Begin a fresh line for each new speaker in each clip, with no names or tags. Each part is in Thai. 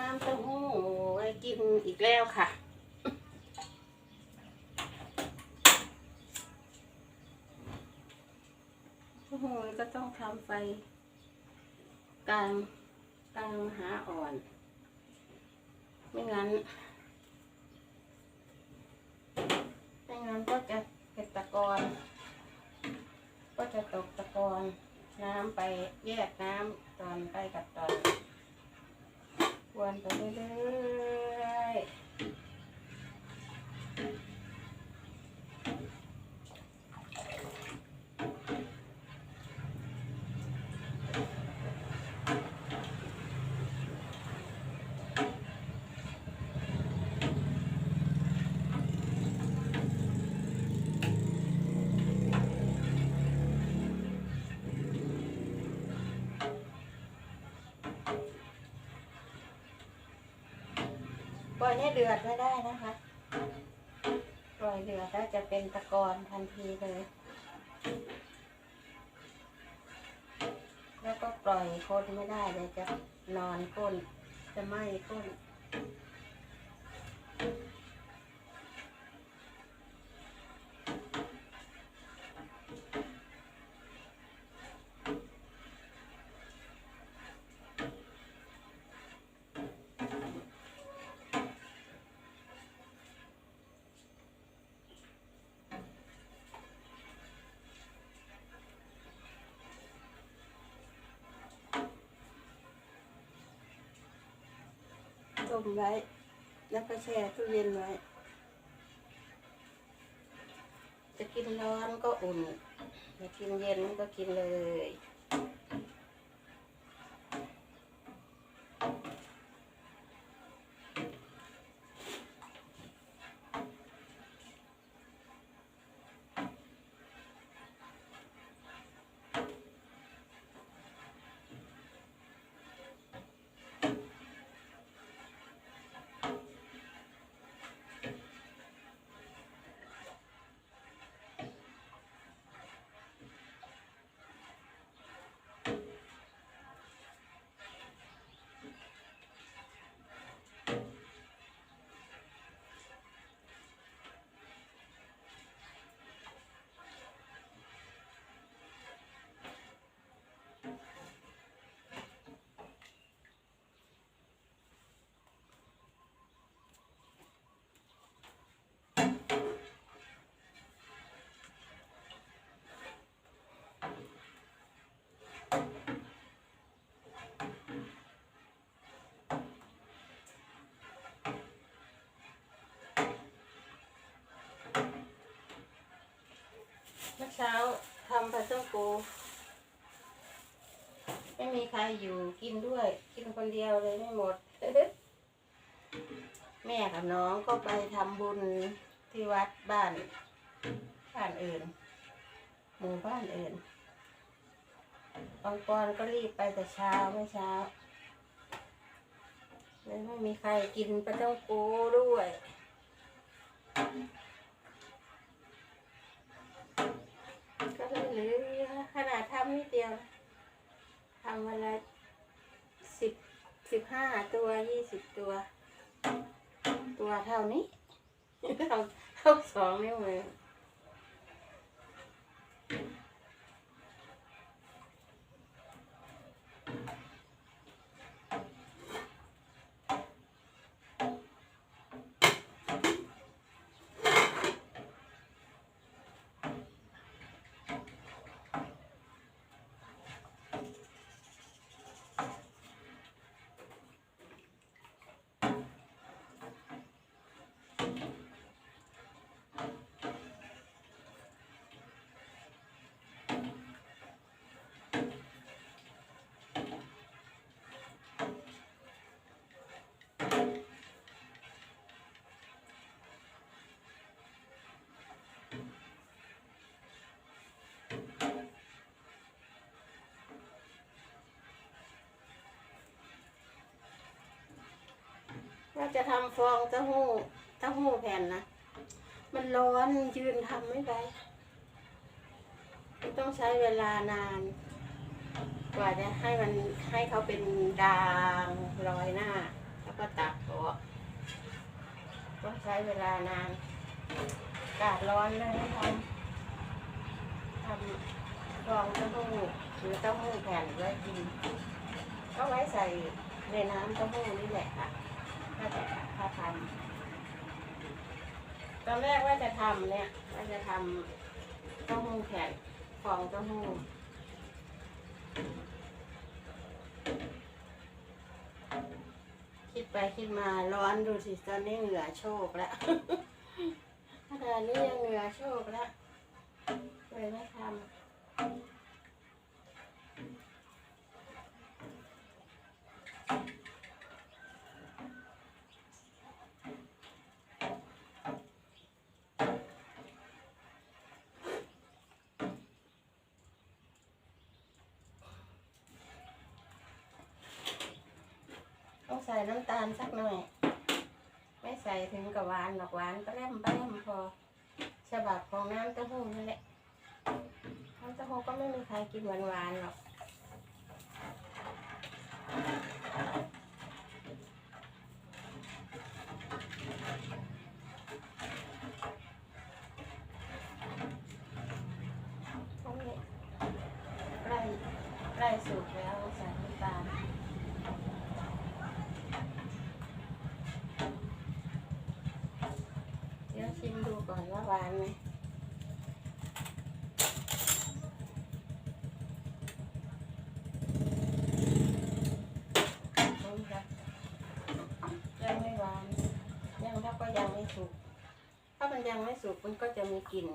น้ำเต้าหู้ไว้กินอีกแล้วค่ะ เต้าหู้ก็ต้องทำไฟกลางกลางหาอ่อน ไม่งั้น ไม่งั้นก็จะเป็นตะกอนก็จะตกตะกอนน้ำไปแยกน้ำตอนไปกับตอน ว ปล่อยให้เดือดไม่ได้นะคะ ปล่อยเดือดแล้วจะเป็นตะกอนทันทีเลย แล้วก็ปล่อยคนไม่ได้เลยจะนอนก้นจะไหม้ก้น ต้มไว้ แล้วก็แช่ตู้เย็นไว้ จะกินร้อนก็อุ่นจะกินเย็นก็กินเลย มื่อเช้าทำปลาต้องโกไม่มีใครอยู่กินด้วย กินคนเดียวเลยไม่หมด แม่กับน้องก็ไปทำบุญที่วัดบ้านบ้านอื่นหมู่บ้านอื่นบางกรก็รีบไปแต่เช้าเมื่อเช้าเลยไม่มีใครกินปลาต้องโกด้วย นิดเดียวทำวันละสิบสิบห้าตัวยี่สิบตัว ตัวเท่านี้ เท่าเท่าสองนิ้วมือ จะทำฟองเต้าหู้เต้าหู้แผ่นนะ มันร้อนยืนทำไม่ไปมันต้องใช้เวลานาน กว่าจะให้มันให้เขาเป็นดางลอยหน้า แล้วก็ตักออกต้องใช้เวลานานอากาศร้อนเลยทำทำฟองเต้าหู้หรือเต้าหู้แผ่นไว้กินก็ไว้ใส่ในน้ำเต้าหู้นี่แหละค่ะ ถ้าจะถ้าทำตอนแรกว่าจะทำเนี่ยว่าจะทำเต้าหู้แผ่นฟองเต้าหู้คิดไปคิดมาร้อนดูสิตอนนี้เหงื่อโชกแล้วขนาดนี้ยังเหงื่อโชกแล้วเลยไม่ทำ น้ำตาลสักหน่อย ไม่ใส่ถึงกับหวานหรอกหวานก็แล่มไปแล่มพอ ฉบับของน้ำเต้าหู้นั่นแหละน้ำเต้าหู้ก็ไม่มีใครกินหวานหวานๆหรอกตรงนี้ใกล้ใกล้สุกแล้วใส่น้ำตาล เดี๋ยวชิมดู ก่อนว่าหวานไหมนี่ค่ะยังไม่หวานยังถ้าก็ยังไม่สุก ถ้ามันยังไม่สุกมันก็จะมีกลิ่น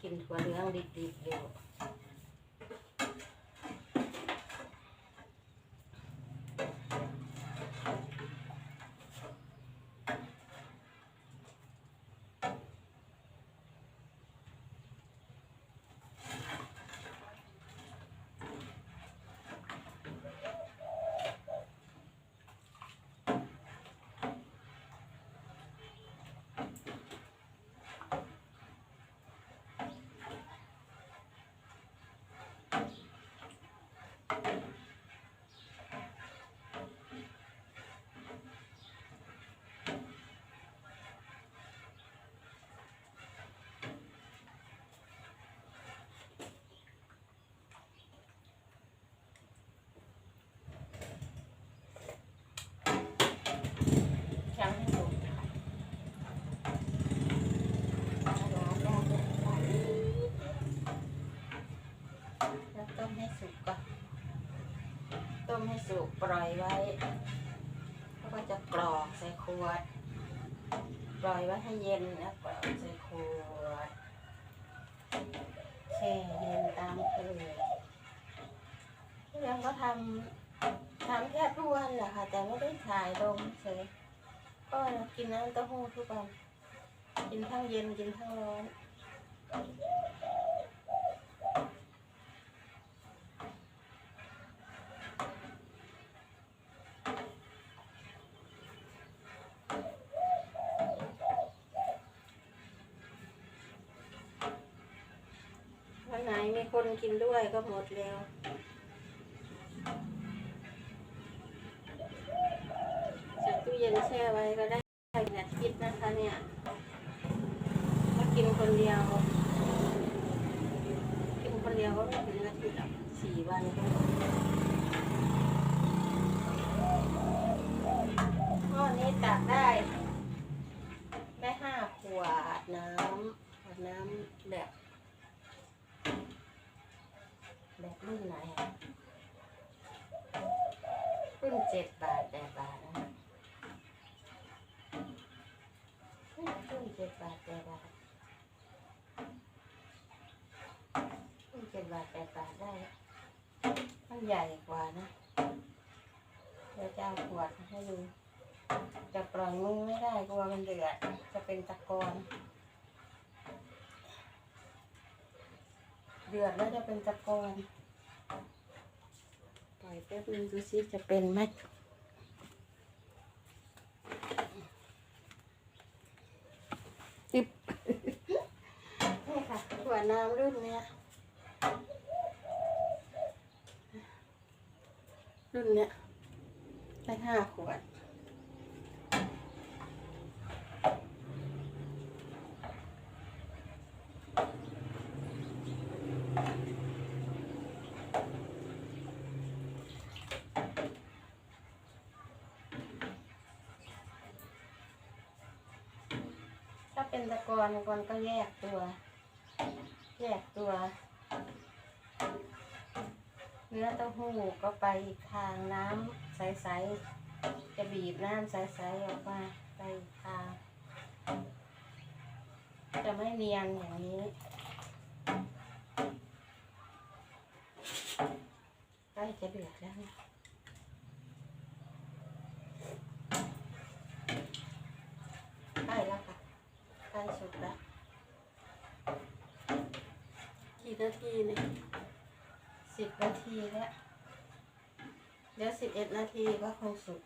กลิ่นถั่วเหลืองดิบๆอยู่ ยังไม่สุกค่ะร้อนแล้วแล้วต้ มให้สุกก่อน ต้มให้สุกปล่อยไว้ แล้วก็จะกรอกใส่ขวด ปล่อยไว้ให้เย็นแล้วกรอกใส่ขวดแช่เย็นตามเคยยังก็ทำทำแค่ทุกวันแหละค่ะ แต่ไม่ได้ถ่ายลงเฉยก็กินน้ำเต้าหู้ทุกวัน กินทั้งเย็นกินทั้งร้อน วันไหนมีคนกินด้วยก็หมดแล้วใส่ตู้เย็นแช่ไว้ก็ได้เป็นอาทิตย์นะคะเนี่ยถ้ากินคนเดียว กินคนเดียวก็ไม่ถึงอาทิตย์หรอกสี่วันก็หมดข้อนี้ตักได้ได้ห้าขวดน้ำขวดน้ำแบบ แบบรุ่นไหนอะรุ่นเจ็ดบาทแปดบาทนะรุ่นเจ็ดบาทแปดบาทรุ่นเจ็ดบาทแปดบาทได้ มันใหญ่กว่านะเดี๋ยวจะเอาขวดให้ดู จะปล่อยมือไม่ได้กลัวมันเดือด จะเป็นตะกอนเดือดแล้วจะเป็นตะกอน อยแป๊บนึงดูซิจะเป็นไหมติบนี่ค่ะขวดน้ำรุ่นเนี้ยรุ่นเนี้ยได้ห้าขวด เป็นตะกอนตะกอนก็แยกตัว แยกตัว เนื้อเต้าหู้ก็ไปอีกทางน้ำใสๆจะบีบน้ำใสๆออกมาไปอีกทาง จะไม่เนียนอย่างนี้ใกล้จะเดือดแล้วนะใกล้แล้วค่ะใกล้สุดแล้วกี่ นาทีนี่สิบนาทีแล้ว เดี๋ยวสิบเอ็ดนาทีก็คงสุก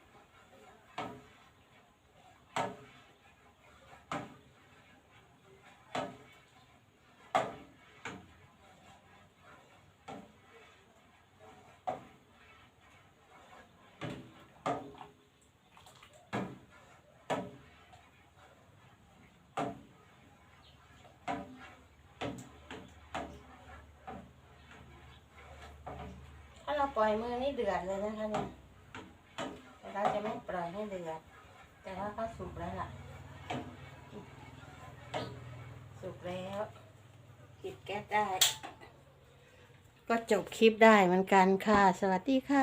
ปล่อยมือนี่เดือดเลยนะคะเนี่ยแต่เราจะไม่ปล่อยให้เดือด แต่ว่าก็สุกแล้วล่ะ สุกแล้วปิดแก๊สได้ ก็จบคลิปได้เหมือนกันค่ะ สวัสดีค่ะ